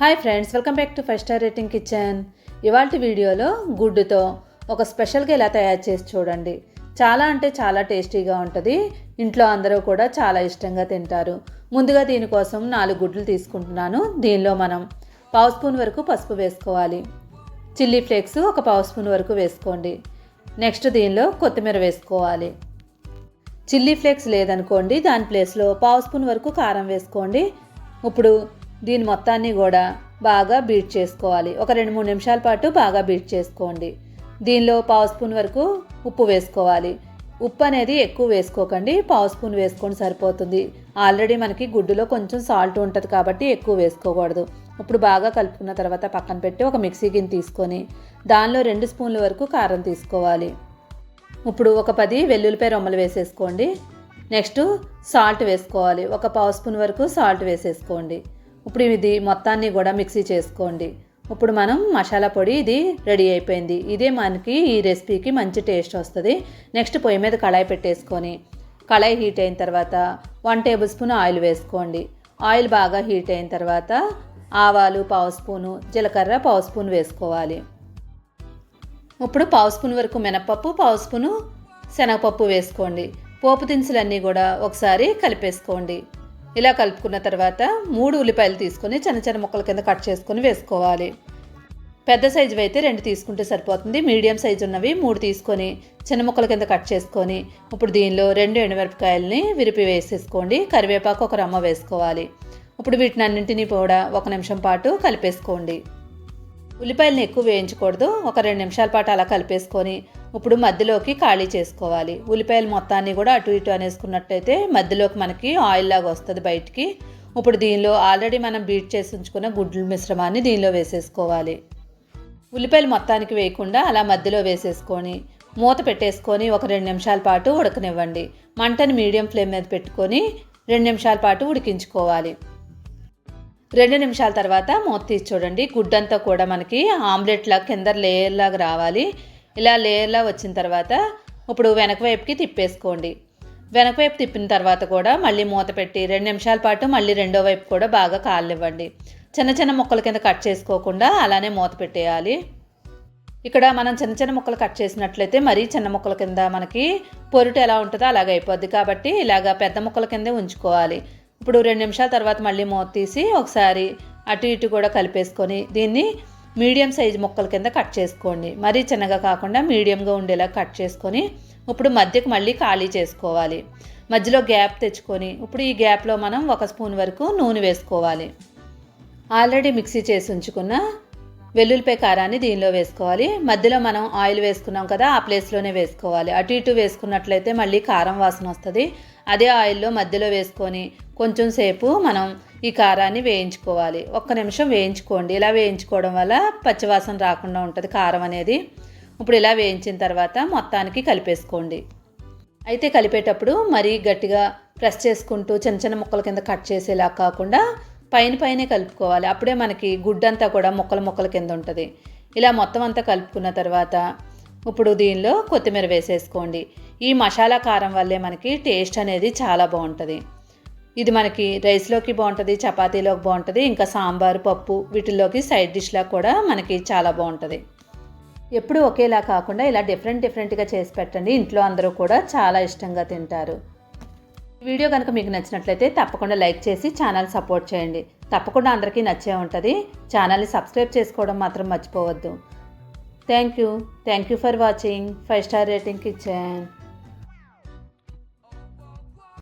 Hi friends welcome back to five star rating kitchen ఇవాళ వీడియోలో గుడ్డుతో ఒక స్పెషల్గా ఎలా తయారు చేసి చూడండి. చాలా అంటే చాలా టేస్టీగా ఉంటుంది. ఇంట్లో అందరూ కూడా చాలా ఇష్టంగా తింటారు. ముందుగా దీనికోసం నాలుగు గుడ్లు తీసుకుంటున్నాను. దీనిలో మనం పావు స్పూన్ వరకు పసుపు వేసుకోవాలి. చిల్లీ ఫ్లేక్స్ ఒక పావు స్పూన్ వరకు వేసుకోండి. నెక్స్ట్ దీనిలో కొత్తిమీర వేసుకోవాలి. చిల్లీ ఫ్లేక్స్ లేదనుకోండి దాని ప్లేస్లో పావు స్పూన్ వరకు కారం వేసుకోండి. ఇప్పుడు దీని మొత్తాన్ని కూడా బాగా బీట్ చేసుకోవాలి. ఒక రెండు మూడు నిమిషాల పాటు బాగా బీట్ చేసుకోండి. దీనిలో పావు స్పూన్ వరకు ఉప్పు వేసుకోవాలి. ఉప్పు అనేది ఎక్కువ వేసుకోకండి. పావు స్పూన్ వేసుకొని సరిపోతుంది. ఆల్రెడీ మనకి గుడ్డులో కొంచెం సాల్ట్ ఉంటుంది కాబట్టి ఎక్కువ వేసుకోకూడదు. ఇప్పుడు బాగా కలుపుకున్న తర్వాత పక్కన పెట్టి ఒక మిక్సీ గిన్నె తీసుకొని దానిలో రెండు స్పూన్ల వరకు కారం తీసుకోవాలి. ఇప్పుడు ఒక పది వెల్లుల్లిపాయ రొమ్మలు వేసేసుకోండి. నెక్స్ట్ సాల్ట్ వేసుకోవాలి. ఒక పావు స్పూన్ వరకు సాల్ట్ వేసేసుకోండి. ఇప్పుడు ఇది మొత్తాన్ని కూడా మిక్సీ చేసుకోండి. ఇప్పుడు మనం మసాలా పొడి ఇది రెడీ అయిపోయింది. ఇదే మనకి ఈ రెసిపీకి మంచి టేస్ట్ వస్తుంది. నెక్స్ట్ పొయ్యి మీద కళాయి పెట్టేసుకొని కళాయి హీట్ అయిన తర్వాత వన్ టేబుల్ స్పూన్ ఆయిల్ వేసుకోండి. ఆయిల్ బాగా హీట్ అయిన తర్వాత ఆవాలు పావు స్పూను జీలకర్ర పావు స్పూన్ వేసుకోవాలి. ఇప్పుడు పావు స్పూన్ వరకు మినపప్పు పావు స్పూను శనగపప్పు వేసుకోండి. పోపు దినుసులన్నీ కూడా ఒకసారి కలిపేసుకోండి. ఇలా కలుపుకున్న తర్వాత మూడు ఉల్లిపాయలు తీసుకొని చిన్న చిన్న ముక్కల కింద కట్ చేసుకొని వేసుకోవాలి. పెద్ద సైజు అయితే రెండు తీసుకుంటే సరిపోతుంది. మీడియం సైజు ఉన్నవి మూడు తీసుకొని చిన్న ముక్కల కింద కట్ చేసుకొని ఇప్పుడు దీనిలో రెండు ఎండుమిరపకాయలని విరిపి వేసేసుకోండి. కరివేపాకు ఒక రమ్మ వేసుకోవాలి. ఇప్పుడు వీటిని అన్నింటినీ కూడా ఒక నిమిషం పాటు కలిపేసుకోండి. ఉల్లిపాయలను ఎక్కువ వేయించకూడదు. ఒక రెండు నిమిషాల పాటు అలా కలిపేసుకొని ఇప్పుడు మధ్యలోకి ఖాళీ చేసుకోవాలి. ఉల్లిపాయలు మొత్తాన్ని కూడా అటు ఇటు అనేసుకున్నట్టయితే మధ్యలోకి మనకి ఆయిల్ లాగా వస్తుంది బయటికి. ఇప్పుడు దీనిలో ఆల్రెడీ మనం బీట్ చేసి ఉంచుకున్న గుడ్ల మిశ్రమాన్ని దీనిలో వేసేసుకోవాలి. ఉల్లిపాయలు మొత్తానికి వేయకుండా అలా మధ్యలో వేసేసుకొని మూత పెట్టేసుకొని ఒక రెండు నిమిషాల పాటు ఉడకనివ్వండి. మంటని మీడియం ఫ్లేమ్ మీద పెట్టుకొని రెండు నిమిషాల పాటు ఉడికించుకోవాలి. రెండు నిమిషాల తర్వాత మూత తీసి చూడండి. గుడ్డంతా కూడా మనకి ఆమ్లెట్ లాగా కింద లేయర్ లాగా రావాలి. ఇలా లేయర్లా వచ్చిన తర్వాత ఇప్పుడు వెనక వైపుకి తిప్పేసుకోండి. వెనక వైపు తిప్పిన తర్వాత కూడా మళ్ళీ మూత పెట్టి రెండు నిమిషాల పాటు మళ్ళీ రెండో వైపు కూడా బాగా కాలనివ్వండి చిన్న చిన్న ముక్కల కింద కట్ చేసుకోకుండా అలానే మూత పెట్టేయాలి. ఇక్కడ మనం చిన్న చిన్న ముక్కలు కట్ చేసినట్లయితే మరీ చిన్న ముక్కల కింద మనకి పొరుటు ఎలా ఉంటుందో అలాగ అయిపోద్ది. కాబట్టి ఇలాగ పెద్ద ముక్కల కిందే ఉంచుకోవాలి. ఇప్పుడు రెండు నిమిషాల తర్వాత మళ్ళీ మూత తీసి ఒకసారి అటు ఇటు కూడా కలిపేసుకొని దీన్ని మీడియం సైజు ముక్కల కింద కట్ చేసుకోండి. మరీ చిన్నగా కాకుండా మీడియంగా ఉండేలా కట్ చేసుకొని ఇప్పుడు మధ్యకు మళ్ళీ ఖాళీ చేసుకోవాలి. మధ్యలో గ్యాప్ తెచ్చుకొని ఇప్పుడు ఈ గ్యాప్లో మనం ఒక స్పూన్ వరకు నూనె వేసుకోవాలి. ఆల్రెడీ మిక్సీ చేసి ఉంచుకున్న వెల్లుల్లిపాయ కారాన్ని దీనిలో వేసుకోవాలి. మధ్యలో మనం ఆయిల్ వేసుకున్నాం కదా ఆ ప్లేస్లోనే వేసుకోవాలి. అటు ఇటు వేసుకున్నట్లయితే మళ్ళీ కారం వాసన వస్తుంది. అదే ఆయిల్లో మధ్యలో వేసుకొని కొంచెం సేపు మనం ఈ కారాన్ని వేయించుకోవాలి. ఒక్క నిమిషం వేయించుకోండి. ఇలా వేయించుకోవడం వల్ల పచ్చివాసన రాకుండా ఉంటుంది కారం అనేది. ఇప్పుడు ఇలా వేయించిన తర్వాత మొత్తానికి కలిపేసుకోండి. అయితే కలిపేటప్పుడు మరీ గట్టిగా ప్రెస్ చేసుకుంటూ చిన్న చిన్న ముక్కల కింద కట్ చేసేలా కాకుండా పైన పైనే కలుపుకోవాలి. అప్పుడే మనకి గుడ్డంతా కూడా ముక్కల ముక్కల కింద ఉంటుంది. ఇలా మొత్తం అంతా కలుపుకున్న తర్వాత ఇప్పుడు దీనిలో కొత్తిమీర వేసేసుకోండి. ఈ మసాలా కారం వల్లే మనకి టేస్ట్ అనేది చాలా బాగుంటుంది. ఇది మనకి రైస్లోకి బాగుంటుంది చపాతీలోకి బాగుంటుంది ఇంకా సాంబార్ పప్పు వీటిల్లోకి సైడ్ డిష్లా కూడా మనకి చాలా బాగుంటుంది. ఎప్పుడు ఒకేలా కాకుండా ఇలా డిఫరెంట్ డిఫరెంట్గా చేసి పెట్టండి. ఇంట్లో అందరూ కూడా చాలా ఇష్టంగా తింటారు. వీడియో కనుక మీకు నచ్చినట్లయితే తప్పకుండా లైక్ చేసి ఛానల్ సపోర్ట్ చేయండి. తప్పకుండా అందరికీ నచ్చే ఉంటుంది. ఛానల్ని సబ్స్క్రైబ్ చేసుకోవడం మాత్రం మర్చిపోవద్దు. Thank you. Thank you for watching. Five star rating kitchen.